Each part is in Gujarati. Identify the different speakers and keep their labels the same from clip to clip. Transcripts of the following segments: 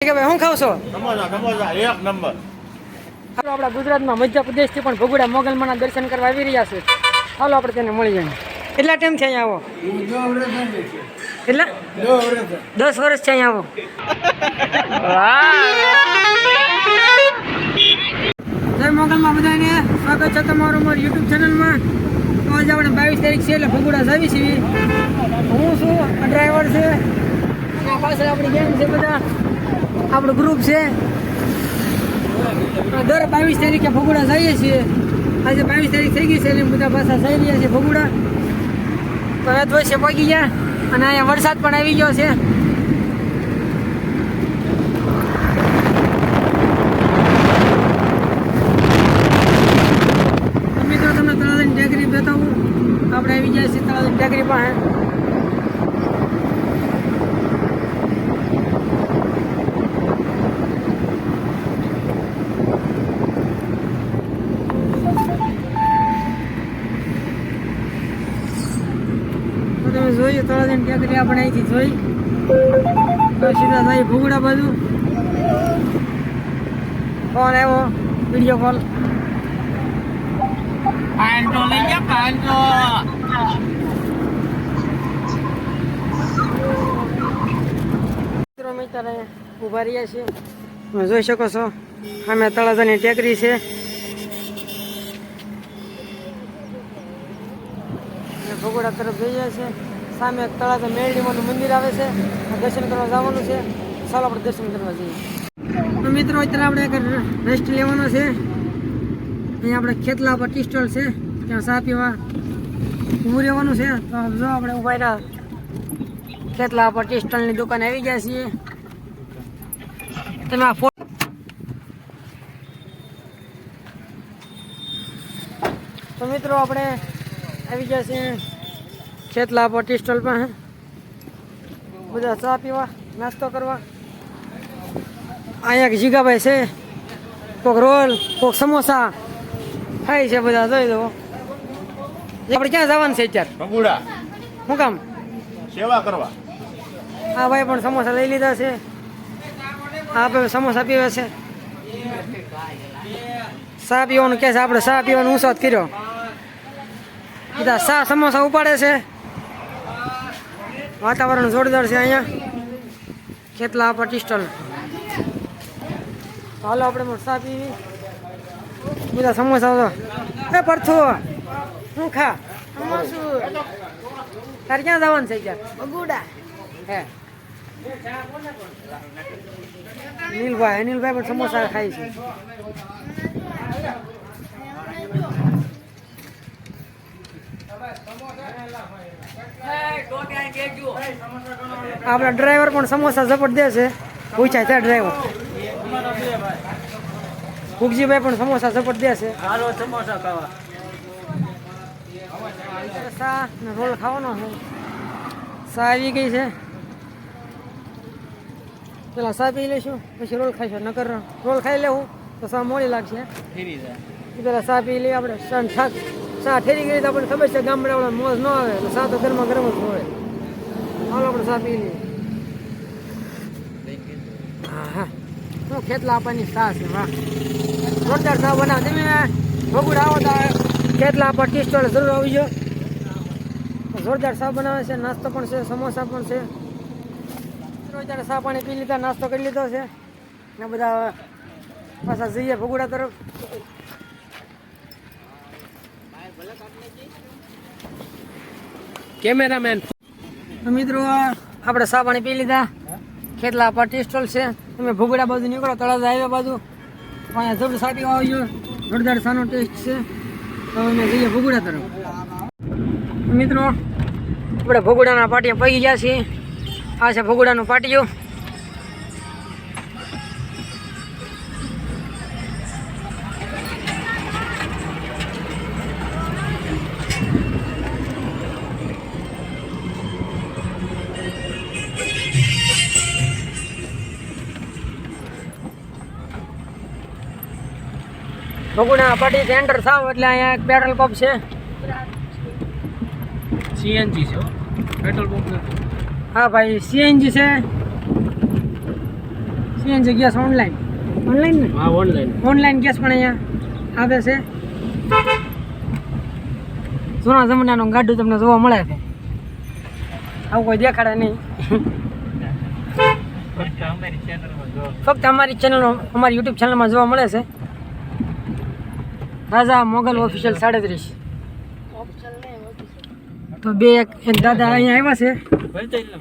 Speaker 1: કે ભાઈ હું ખાવ છો?
Speaker 2: એક નંબર.
Speaker 1: હાલો આપણા ગુજરાતમાં મધ્યપ્રદેશથી પણ ભગુડા મોગલમાના દર્શન કરવા આવી રહ્યા છે. હાલો આપણે તેને મળી જઈએ. કેટલા ટાઈમ છે અહીંયા આવો? કેટલા દસ વર્ષ છે અહીંયા આવો. જય મોગલમાં બધાને સ્વાગત છે તમારું અમારી યુટ્યુબ ચેનલમાં તો આજે આપણે બાવીસ તારીખ છે એટલે ભગુડા જાવી છીએ. હું છું ડ્રાઈવર છે. પાછળ આપણી ગેંગ છે બધા. આપણું ગ્રુપ છે. દર બાવીસ તારીખે ભગુડા જઈએ છીએ. આજે બાવીસ તારીખ થઈ ગઈ છે એટલે બધા પાછા જઈ રહ્યા છે ભગુડા. તો અધવશ્ય પગી ગયા અને અહીંયા વરસાદ પણ આવી ગયો છે તો મિત્રો તમને તળાજાની ટેકરી બતાવું આપણે આવી ગયા છીએ તળાજાની ટેકરી પાસે તો તમે જોયું તળાજાની આપણે અહીંથી જોઈ. સીધા થઈ ભૂગડા બાજુ. ફોન આવ્યો વીડિયો કોલ
Speaker 2: લઈ ગયા
Speaker 1: મિત્રો અમે ઊભા રહ્યા છીએ. જોઈ શકો છો સામે તળાજાની ટેકરી છે. ભગોડા તરફ જઈએ છે. સામે તળાજા મેરડીમાનું મંદિર આવે છે. દર્શન કરવા જવાનું છે. ચાલો આપણે દર્શન કરવા જઈએ. મિત્રો, અત્યારે આપણે એક રેસ્ટ લેવાનો છે. અહીંયા આપણે ખેતલા પર ટી સ્ટોલ છે. ત્યાં ચા પીવા ઊભું રહેવાનું છે. તો જો આપણે ઊભા રહ્યા. ખેતલા પર ટી સ્ટોલની દુકાને આવી ગયા છીએ. તમે આ તો મિત્રો, આપણે આવી ગયા છીએ. ખેતલા પર ટી સ્ટોલ પાસે? બધા ચા પીવા નાસ્તો કરવા? અહીંયા જીગાભાઈ છે. કોક રોલ કોક સમોસા. ખાય છે બધા જોઈ દો આપણે ક્યાં જવાનું છે અત્યારે?
Speaker 2: ભગુડા.
Speaker 1: શું કામ?
Speaker 2: સેવા કરવા.
Speaker 1: આ ભાઈ પણ સમોસા લઈ લીધા છે. આ ભાઈ સમોસા પીવે છે. સા પીવાનું કે છે આપણે સા પીવાનું ઉત્સાહ કર્યો. બધા સા સમોસા ઉપાડે છે. વાતાવરણ જોરદાર છે અહીંયા. ખેતલા પટી સ્ટોલ હાલો આપણે પણ ચા પીવી. બધા સમોસા તો એ પરથો. શું ખા? તારે ક્યાં જવાનું છે ત્યાં બગુડા. હે. નીલભાઈ અનિલભાઈ પણ સમોસા ખાય છે. આપણા ડ્રાઈવર પણ સમોસા ઝપટ દે છે. પૂછાય છે ડ્રાઈવર. ફુગજીભાઈ પણ સમોસા ઝપટ દે છે.
Speaker 2: હાલો સમોસા ખાવા.
Speaker 1: રોલ ખાવાનો છે. સા આવી ગઈ છે. પેલા સા પી લઈશું પછી રોલ ખાઈશું. નકર રોલ ખાઈ લેવું તો સા મોડી લાગશે. પેલા સા પી લઈએ આપણે સા થાક સા ઠેરી ગઈ તો આપણને ખબર છે ગામડાવાળા મોજ ન આવે, એટલે સા તો ગરમા ગરમ જ હોય. હાલો, આપણે સા પી લઈએ. હા હા. શું ખેતલા આપવાની સા છે, વાહ. જોરદાર સા બનાવ. તમે ભગુડ આવો તો ખેતલા આપવા ટી સ્ટોલ જરૂર આવજો જોરદાર સા બનાવે છે, નાસ્તો પણ છે, સમોસા પણ છે. અત્યારે સા પાણી પી લીધા, નાસ્તો કરી લીધો છે. ને બધા પાછા જઈએ ભગુડા તરફ.
Speaker 2: કેમેરામેન
Speaker 1: મિત્રો, આપણે સા પી લીધા. ખેતલા પર ટીસ્ટોલ છે. તમે ભૂગડા બાજુ નીકળો, તળાજા હાઈવે બાજુ. અહીંયા જરૂર સાટી આવ્યો જોરદાર સાનો ટેસ્ટ છે. તો અમે જઈએ ભૂગડા તરફ. મિત્રો, આપણે ભૂગડાના પાટીએ પગી ગયા છીએ. આ છે ભૂગડાનું પાટિયું. ભગુડા પાટી સેન્ટર સાવ એટલે અહીંયા એક પેટ્રોલ પંપ છે.
Speaker 2: સીએનજી છે પેટ્રોલ પંપ
Speaker 1: હા ભાઈ સીએનજી છે. સીએનજી ગેસ ઓનલાઈન ઓનલાઈન ને?
Speaker 2: હા ઓનલાઈન
Speaker 1: ઓનલાઈન ગેસ પણ અહીંયા આવે છે. જૂના જમાનાનું ગાડું તમને જોવા મળે છે. આવું કોઈ દેખાડે નહીં. ફક્ત અમારી ચેનલ અમારી યુટ્યુબ ચેનલમાં જોવા મળે છે. રાજા મોગલ ઓફિશિયલ સાડત્રીસ. તો બે એક એક દાદા અહીંયા આવ્યા છે.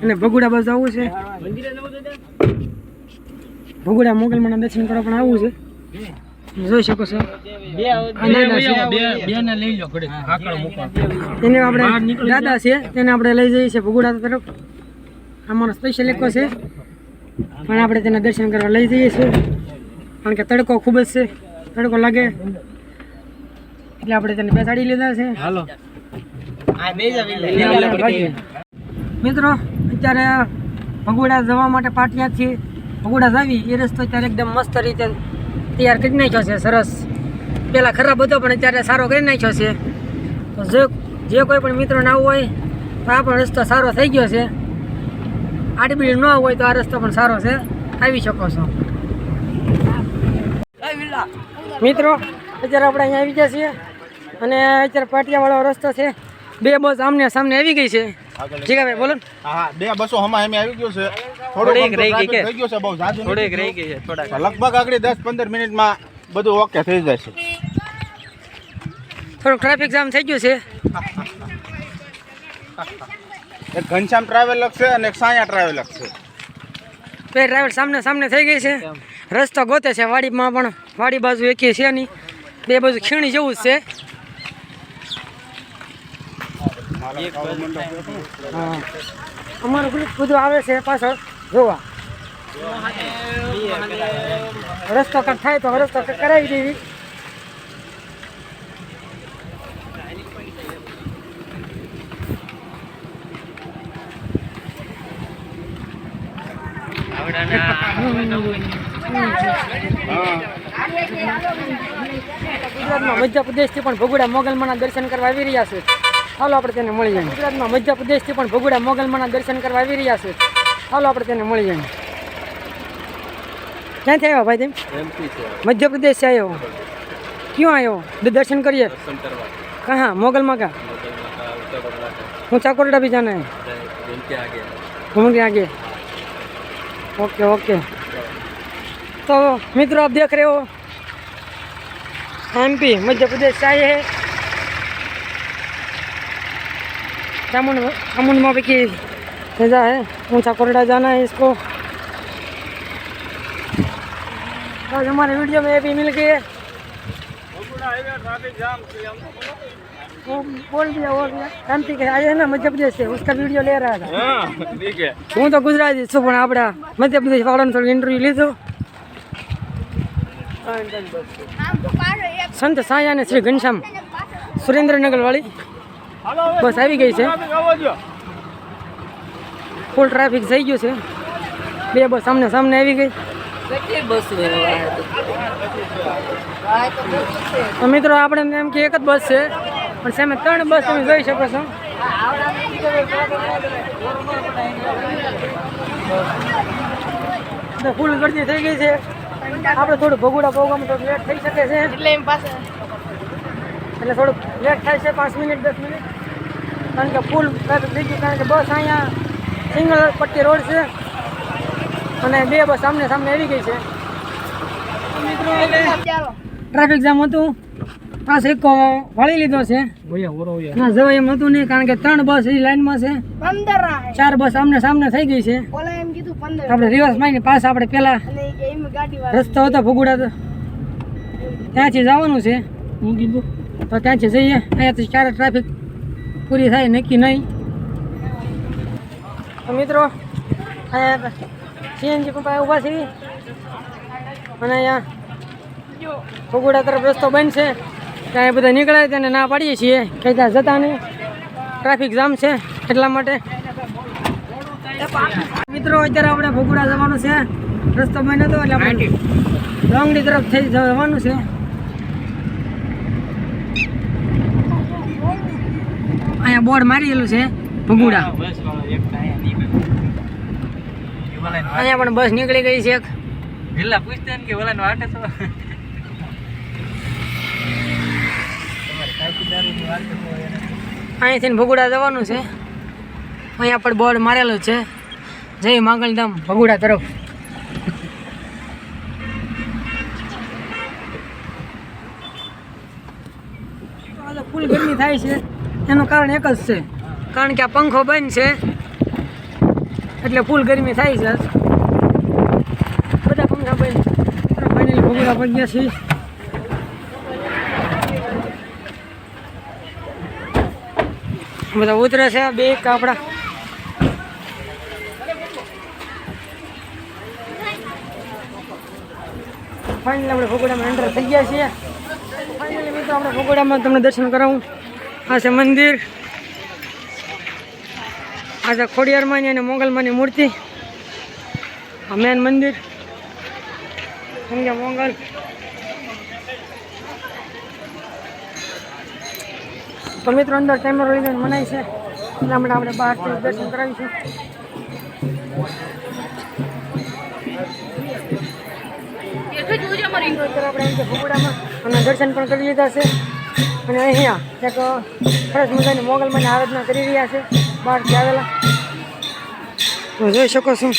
Speaker 1: અને ભગુડા બાજુ આવવું છે. ભગુડા મોગલમાંના દર્શન કરવા પણ આવવું છે. જોઈ શકો છો. આ દાદા છે.
Speaker 2: બે ને લઈ લો ઘડી કાકડ મૂકો
Speaker 1: તેને આપણે દાદા છે, તેને આપણે લઈ જઈએ છીએ ભગુડા તરફ. અમારો સ્પેશિયલ એકો છે. પણ આપણે તેના દર્શન કરવા લઈ જઈએ છીએ. કારણ કે તડકો ખૂબ જ છે. તડકો લાગે. એટલે આપણે તેને બેસાડી લીધા છે.
Speaker 2: હાલો.
Speaker 1: મિત્રો અત્યારે ભગોડા જવા માટે પાટિયાથી ભગોડા જાવી એ રસ્તો અત્યારે એકદમ મસ્ત રીતે તૈયાર કરી નાખ્યો છે. સરસ. પહેલાં ખરાબ હતો પણ અત્યારે સારો કરી નાખ્યો છે. તો જે જે કોઈ પણ મિત્રો ના હોય તો આ પણ રસ્તો સારો થઈ ગયો છે. આડબીડ ન હોય તો આ રસ્તો પણ સારો છે. આવી શકો છો. મિત્રો અત્યારે આપણે અહીંયા આવી ગયા છીએ. અને અત્યારે પાટિયાવાળો રસ્તો છે. બે બસ આમને સામને આવી ગઈ છે. ઠીક ભાઈ બોલો.
Speaker 3: હા બે બસો હમણાં એમ આવી ગયો છે. થોડીક રહી ગઈ ગયું છે બહુ જાજુ થોડીક રહી ગઈ છે થોડાક. લગભગ આગળ દસ પંદર મિનિટમાં બધું ઓકે થઈ જશે.
Speaker 1: થોડુંક ટ્રાફિક જામ થઈ ગયું છે.
Speaker 3: એક ઘનશ્યામ ટ્રાવેલર છે અને એક સાયા ટ્રાવેલર છે.
Speaker 1: બે ડ્રાઈવર સામને સામને થઈ ગઈ છે. રસ્તો ગોતે છે વાડીમાં પણ વાડી બાજુ એકી છે નહીં. બે બાજુ ખીણી જેવું જ છે હા અમારું ગ્રુપ બધું આવે છે પાછળ. જોવા. રસ્તો કંઈક થાય તો રસ્તો કંઈક કરાવી દેવી. ગુજરાતમાં મધ્યપ્રદેશથી પણ ભગુડા મોગલમાના દર્શન કરવા આવી રહ્યા છે. હાલો આપણે તેને મળી જઈએ ગુજરાતમાં મધ્યપ્રદેશથી પણ ભગુડા મોગલમાના દર્શન કરવા આવી રહ્યા છે હાલો આપણે તેને મળી જઈએ ક્યાંથી આવ્યા ભાઈ તેમ મધ્યપ્રદેશથી આવ્યો ક્યાં આવ્યો દર્શન કરીએ कहाँ मोगल मका ऊँचा कोटड़ा भी जाना है घूम के आगे ओके ओके तो मित्रों आप देख रहे हो एमपी मध्य प्रदेश से आए हैं चामुंड चामुंड माँ की भेजा है ऊंचा कोरडा जाना है इसको आज हमारे वीडियो में ये भी मिल गई है वो बोल दिया बोल दिया एमपी के आए हैं ना मध्य प्रदेश से उसका वीडियो ले रहा था
Speaker 3: ઠીક છે
Speaker 1: હું તો ગુજરાતી છું પણ આપણા મધ્યપ્રદેશ વાળાનું થોડું ઇન્ટરવ્યુ લીધું સંત સાયા અને શ્રી ઘનશ્યામ સુરેન્દ્રનગર વાળી બસ આવી ગઈ છે. ફૂલ ટ્રાફિક થઈ ગયું છે. બે બસ સામને સામને આવી ગઈ. તો? મિત્રો આપણે એમ કે એક જ બસ છે. પણ સામે ત્રણ બસ તમે જોઈ શકો છો. ફૂલ ગરદી થઈ ગઈ છે. આપણે થોડું ભગોડા પ્રોગ્રામ તો લેટ થઈ શકે છે. એટલે થોડુંક લેટ થાય છે પાંચ મિનિટ દસ મિનિટ. કારણ કે ફૂલ બીજું થઈ ગયું કારણ કે બસ અહીંયા સિંગલ પટ્ટી રોડ છે અને બે બસ સામને સામને આવી ગઈ છે. ટ્રાફિક જામ હતું. પાસ એક વાળી લીધો છે. ના જવાય એમ હતું નહીં કારણ કે ત્રણ બસ એ લાઈનમાં છે. ચાર બસ આમને સામને થઈ ગઈ છે. આપણે રિવર્સ મારીને પાસ આપણે પહેલા
Speaker 4: અને એ કે એમ ગાડી વાળા
Speaker 1: રસ્તો હતો ભૂગુડા તો ત્યાંથી જવાનું છે. હું કીધું? તો ત્યાંથી જઈએ. અહીંયાથી ક્યારે ટ્રાફિક પૂરી થાય નક્કી નહીં. તો મિત્રો અહીંયા સીએનજી પંપ ઊભા છે અને અહીંયા ભગુડા તરફ રસ્તો બંધ છે. ત્યાં બધા નીકળે તેને ના પાડીએ છીએ. કે ત્યાં જતા નહીં. ટ્રાફિક જામ છે એટલા માટે. મિત્રો અત્યારે આપણે ભગુડા જવાનું છે. રસ્તો બંધ હતો એટલે આપણે લોંગડી તરફ થઈ જવાનું છે અહીંયા બોર્ડ મારેલું છે ભગુડા. અહીંયા પણ બસ નીકળી ગઈ છે એક.
Speaker 2: પેલા પૂછતે ને કે ઓલાનો વાટે છો
Speaker 1: અહીંથી ભગુડા જવાનું છે. અહીંયા પણ બોર્ડ મારેલું છે. જય માંગલધામ ભગુડા તરફ. ફૂલ ગરમી થાય છે. એનું કારણ એક જ છે. કારણ કે આ પંખો બંધ છે. એટલે ફૂલ ગરમી થાય છે બધા પંખા બંધ. ફાઇનલી ભગુડા ગયા છીએ બધા ઉતરે છે બે કાપડા ફાઇનલી આપણે ભગોડામાં એન્ટર થઈ ગયા છીએ. ફાઇનલી મિત્રો આપણે ભગોડામાં તમને દર્શન કરાવું. આ છે મંદિર. આ છે ખોડિયારમાંની અને મોગલમાંની મૂર્તિ. આ મેન મંદિર. સમજ્યા મોગલ તો મિત્રો અંદર કેમેરો લઈને મનાય છે. માટે આપણે બહારથી દર્શન કરાવીશું. આપણે ભગોડામાં અને દર્શન પણ કરી લીધા છે. અને અહીંયા એક સરસ મજાની મોગલમાંની આરાધના કરી રહ્યા છે, બહારથી આવેલા. જોઈ શકો છો.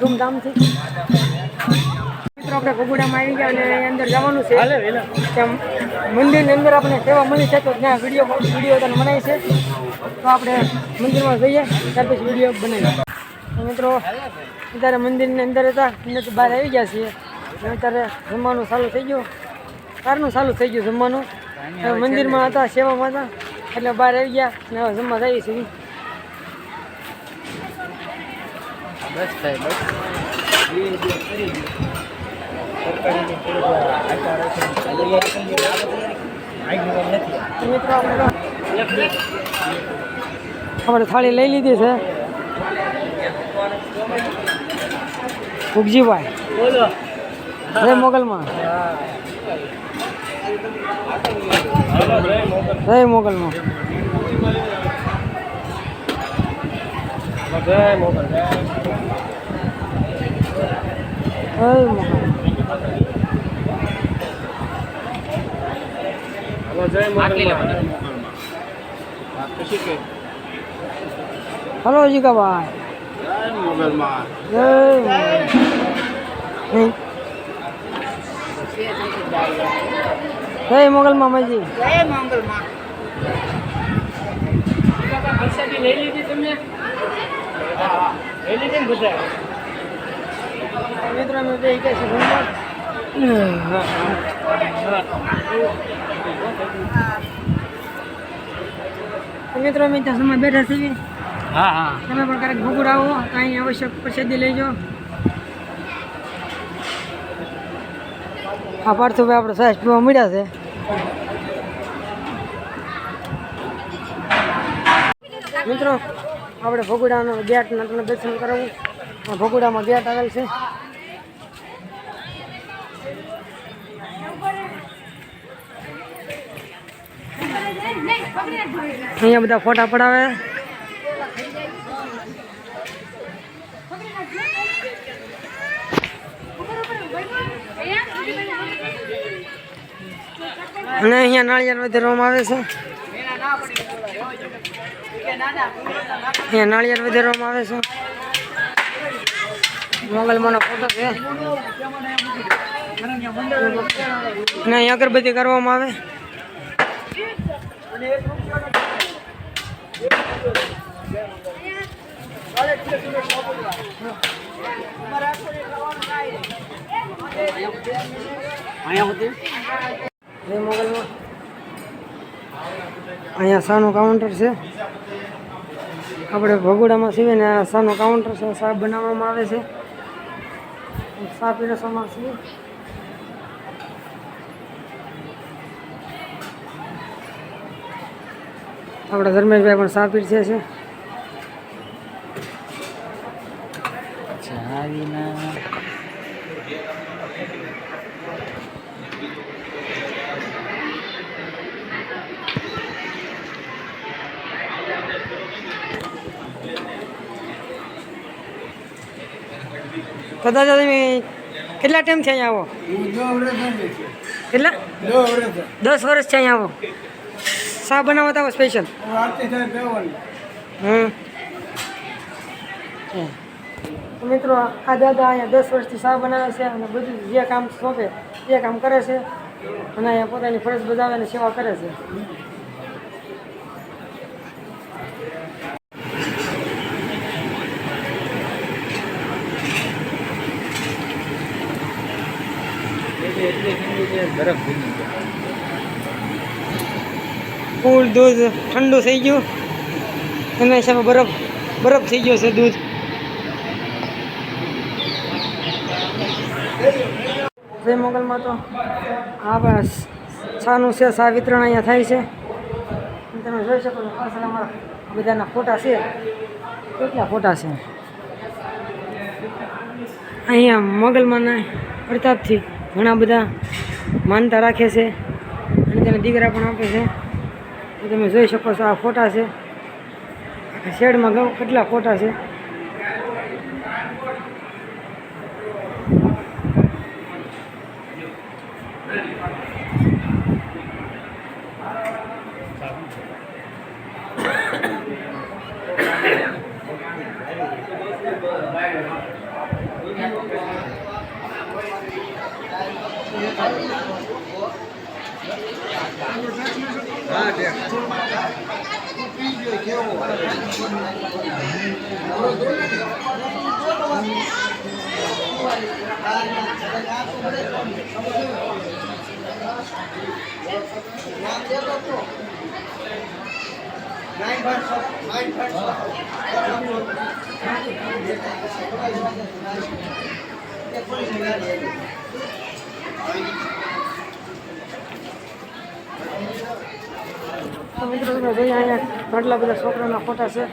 Speaker 1: ધૂમધામથી મિત્રો આપણે ગોગુડામાં આવી ગયા અને અંદર જવાનું છે. ત્યાં મંદિરની અંદર આપણે સેવા મળી છે તો ત્યાં વીડિયો વીડિયો તને મનાય છે. તો આપણે મંદિરમાં જઈએ ત્યાર પછી વીડિયો બનાવીએ. મિત્રો અત્યારે મંદિરની અંદર હતા અંદરથી બહાર આવી ગયા છીએ. અત્યારે જમવાનું ચાલુ થઈ ગયું. કારનું ચાલુ થઈ ગયું જમવાનું? મંદિરમાં હતા સેવામાં હતા. એટલે બહાર આવી ગયા અને હવે જમવા જઈએ છીએ.
Speaker 2: બસ થાય બસ.
Speaker 1: આપણે થાળી લઈ લીધી છે. ફુગજીભાઈ જય મોગલમાં. જય મોગલમાં. જય મોગલ
Speaker 3: કે
Speaker 1: હલો જીગાભાઈ
Speaker 3: જય
Speaker 1: જય મોગલ જય મોગલ મામાજી મિત્રો મેં બે ગયા છે મિત્રો અમે બેઠા છીએ.
Speaker 2: હા હા.
Speaker 1: તમે પણ ક્યારેક ભૂગુર આવો કાંઈ આવશ્યક પ્રસિદ્ધિ લેજો. આ પાર્થુભાઈ આપણે સાહેબ પીવા મળ્યા છે. મિત્રો આપણે ભગુડાનો ગેટના તમને દર્શન કરાવું. ભગુડામાં ગેટ આવેલ છે. અહીંયા બધા ફોટા પડાવે. અને અહીંયા નાળિયેર વધારવામાં આવે છે. અહીંયા નાળિયેર વધારવામાં આવે છે. મોગલમાંનો ફોટો છે. અહીં અગરબત્તી કરવામાં આવે. મોગલમાં. અહીંયા સાનું કાઉન્ટર છે. આપણે ભગોડામાં છીએ ને આ સાનું કાઉન્ટર છે શાક બનાવવામાં આવે છે. શા પીરસવામાં સીવે. આપણા ધર્મેશભાઈ પણ સાપીર પીરસે છે. તો દાદા, તમે કેટલા ટાઈમ છે અહીંયા આવો? કેટલા? દસ વર્ષ છે અહીંયા આવો. શા બનાવતા આવો સ્પેશિયલ હમ. મિત્રો, આ દાદા અહીંયા દસ વર્ષથી શા બનાવે છે અને બધું જે કામ સોંપે એ કામ કરે છે અને અહીંયા પોતાની ફરજ બજાવે અને સેવા કરે છે.
Speaker 2: બરફ ભીની છે
Speaker 1: કુલ દૂધ ઠંડુ થઈ ગયું. એના હિસાબે બરફ બરફ થઈ ગયો છે દૂધ. જય મોગલમાં તો આ બસ, છાનું છે, સા વિતરણ અહીંયા થાય છે. અને તમે જોઈ શકો છો, પાછળ અમારા બધાના ફોટા છે. કેટલા ફોટા છે? અહીંયા મોગલમાંના પ્રતાપથી ઘણા બધા માનતા રાખે છે અને તેને દીકરા પણ આપે છે. તમે જોઈ શકો છો આ ફોટા છે. શેડમાં કેટલા ફોટા છે. મિત્રો તમે જોઈએ અહીંયા આટલા બધા છોકરાના ફોટા છે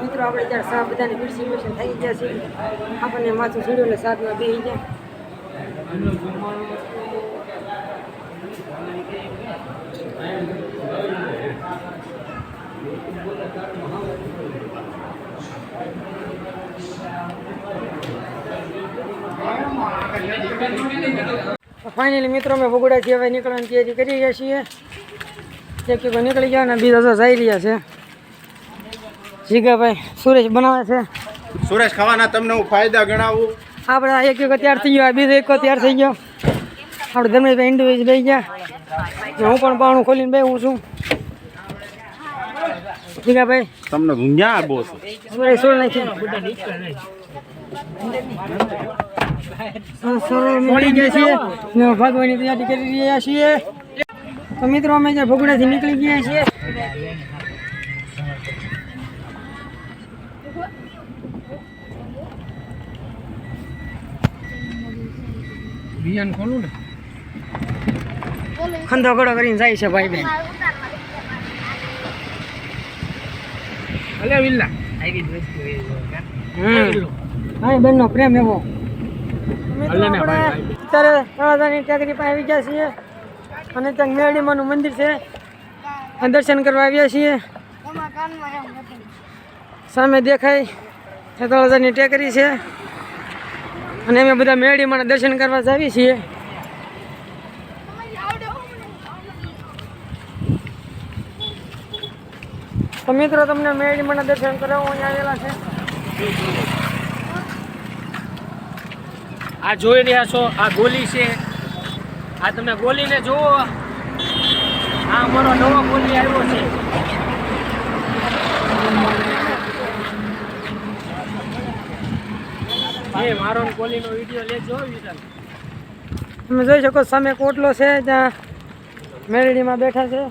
Speaker 1: મિત્રો આપણે ત્યાં સા બધાની પીરસી પીરસી થઈ ગયા છે આપણને માથું સીડ્યું એટલે સાતમાં બેસી ગયા. ફાઇનલી મિત્રો, અમે ભગોડાથી હવે નીકળવાની તૈયારી કરી રહ્યા છીએ. એક એક નીકળી ગયા અને બીજા તો જઈ રહ્યા છે. જીગાભાઈ સુરેશ બનાવે છે.
Speaker 3: સુરેશ ખાવાના તમને હું ફાયદા ગણાવું?
Speaker 1: આપણે આ એક એક તૈયાર થઈ ગયો બીજો એક તૈયાર થઈ ગયો. આપણે ધર્મેશભાઈ ઇન્ડિવિજ લઈ ગયા. હું પણ પાણું ખોલીને બેહું છું. જીગાભાઈ
Speaker 3: તમને બહુ
Speaker 1: સુરેશ સોળ નાખી. સરળ મળી ગયા છીએ. ને તૈયારી કરી રહ્યા છીએ. તો મિત્રો અમે જ્યાં ભગુડાથી નીકળી ગયા છીએ.
Speaker 2: બિયાન ખોલું ને?
Speaker 1: ખંધો ઘડો કરીને જાય છે ભાઈ બેન.
Speaker 2: અલે વિલ્લા. આવી જ વસ્તુ એ
Speaker 1: પ્રેમ એવો. અત્યારે તળાજાની ટેકરી પાસે આવી ગયા છીએ અને ત્યાં મેરડીમાનું મંદિર છે. દર્શન કરવા આવ્યા છીએ. સામે દેખાય તળાજાની ટેકરી છે. અને અમે બધા મેળીમાં દર્શન કરવા જાવીએ છીએ. તો મિત્રો, તમને મેરડીમાના દર્શન કરાવવા અહીં આવેલા છે.
Speaker 2: આ જોઈ રહ્યા છો, આ ગોલી છે. આ તમે ગોલીને જુઓ. આ અમારો નવો ગોલી આવ્યો છે.
Speaker 1: તમે જોઈ શકો સામે કોટલો છે, ત્યાં મેલડીમાં બેઠા છે.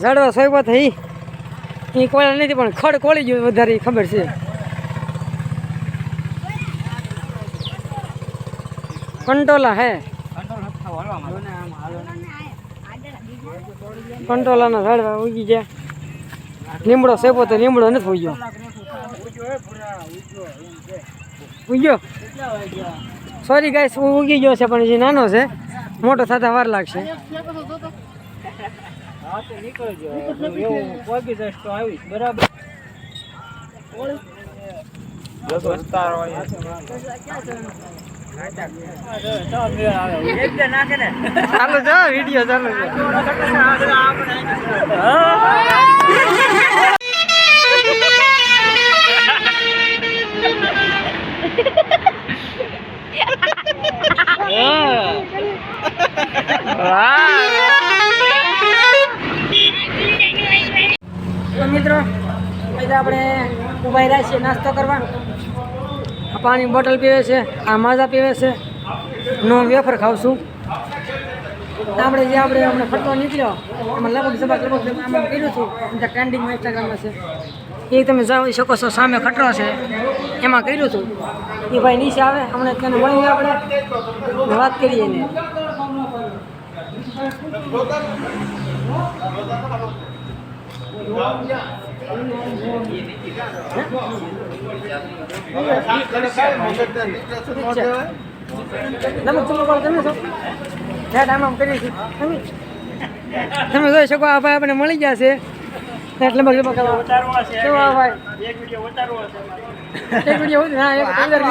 Speaker 1: ઝાડવા સોયબા થઈ. એ કોળા નથી, પણ ખડ કોળી ગયું વધારે ખબર છે. કંટોલા હે? કંટોલાના ઝાડવા ઉગી ગયા. લીમડો સેપો તો લીમડો નથી ઉગ્યો. ઉગ્યો? સોરી ગાઈસ ઉગી ગયો છે પણ જે નાનો છે. મોટો થતા વાર લાગશે.
Speaker 2: બરાબર.
Speaker 1: ચાલુ જો વીડિયો ચાલો મિત્રો આપણે ઊભા રહ્યા છીએ નાસ્તો કરવા. પાણી બોટલ પીવે છે, આ માઝા પીવે છે. નો વેફર ખાવશું. આપણે જે આપણે હમણાં ફરતો નીકળ્યો, એમાં લગભગ સભા લગભગ આમાં કર્યું હતું ત્યાં ટ્રેન્ડિંગમાં ઇન્સ્ટાગ્રામમાં છે. એ તમે જોઈ શકો છો, સામે ખટરો છે. એમાં કર્યું હતું એ ભાઈ નીચે આવે, હમણાં તેને મળીએ આપણે. વાત કરીએ એને. નમક ચમક વાળો તમે છો ઠેઠ આમ કરીએ તમે તમે જોઈ શકો આ ભાઈ આપણને મળી ગયા છે એટલે કેવો આ ભાઈ એક વીડિયો ઉતાર- હા એક વીડિયો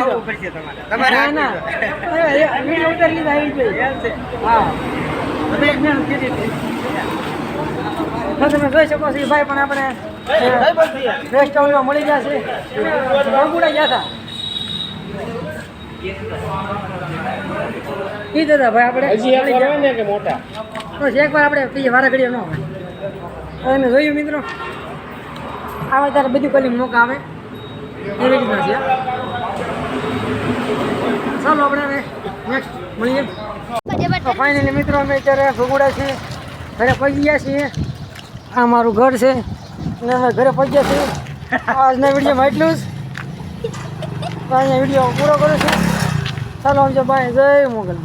Speaker 1: તમે એક કરી હતી. તો તમે જોઈ શકો છો ભાઈ પણ આપણે રેસ્ટોરન્ટમાં મળી ગયા છે. બાંબુડા ગયા હતા. ઈ દાદા ભાઈ આપણે
Speaker 2: હજી એક વાર ને કે મોટા?
Speaker 1: બસ એકવાર આપણે બીજી વારા ઘડીએ ન હોય. જોયું મિત્રો? આવે ત્યારે બધી કોલી મોકા આવે. એવી રીતના છે. ચાલો આપણે હવે નેક્સ્ટ મળીએ. તો ફાઇનલી મિત્રો અમે અત્યારે ભગુડા છીએ. ઘરે પહોંચી ગયા છીએ. આ મારું ઘર છે. અને અમે ઘરે પહોંચ્યા છીએ. આજના વિડીયોમાં એટલું જ. અહીંયા વીડિયો પૂરો કરું છું. ચાલો સમજો બાય. જય મોગલ.